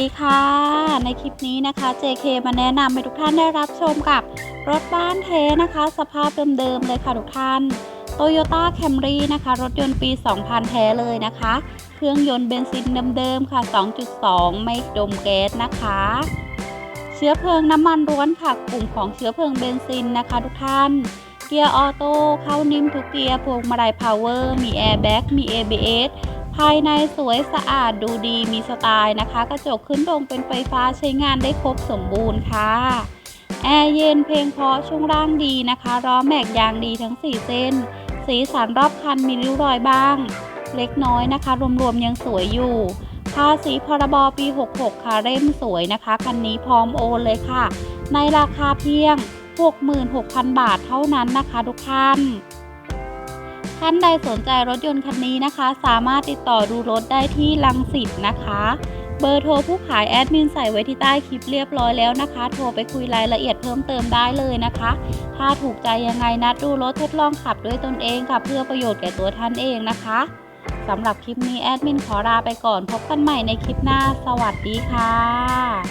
สวัสดีค่ะ ในคลิปนี้นะคะ JK มาแนะนำให้ทุกท่านได้รับชมกับรถบ้านเทนะคะ สภาพเดิมๆเลยค่ะทุกท่าน Toyota Camry นะคะ รถยนต์ปี 2000 แท้เลยนะคะ เครื่องยนต์เบนซินเดิมๆค่ะ 2.2 ไม่ดมแก๊สนะคะ เชื้อเพลิงน้ำมันร้วนค่ะ กลุ่มของเชื้อเพลิงเบนซินนะคะ ทุกท่าน เกียร์ออโต้เข้านิ่มทุกเกียร์พวงมาลัยพาวเวอร์ มีแอร์แบ็กมี ABS ภายในสวยสะอาดดูดีมีสไตล์นะคะ กระจกขึ้นลงเป็นไฟฟ้าใช้งานได้ครบสมบูรณ์ค่ะแอร์เย็นเพลงเพราะช่วงล่างดีนะคะล้อแม็กยางดีทั้ง 4 เส้น สีสันรอบคันมีริ้วรอยบ้าง เล็กน้อยนะคะ รวมๆยังสวยอยู่ภาษีพรบปี 66 ค่ะเล่มสวยนะคะ คันนี้พร้อมโอนเลยค่ะ ในราคาเพียง 66,000 บาทเท่านั้นนะคะทุกท่าน ท่านใดสนใจรถยนต์คันนี้นะคะ สามารถติดต่อดูรถได้ที่ลังสิตนะคะ เบอร์โทรผู้ขายแอดมินใส่ไว้ที่ใต้คลิปเรียบร้อยแล้วนะคะ โทรไปคุยรายละเอียดเพิ่มเติมได้เลยนะคะ ถ้าถูกใจยังไงนัดดูรถทดลองขับด้วยตนเองค่ะเพื่อประโยชน์แก่ตัวท่านเองนะคะสำหรับคลิปนี้แอดมินขอลาไปก่อนพบกันใหม่ในคลิปหน้า สวัสดีค่ะ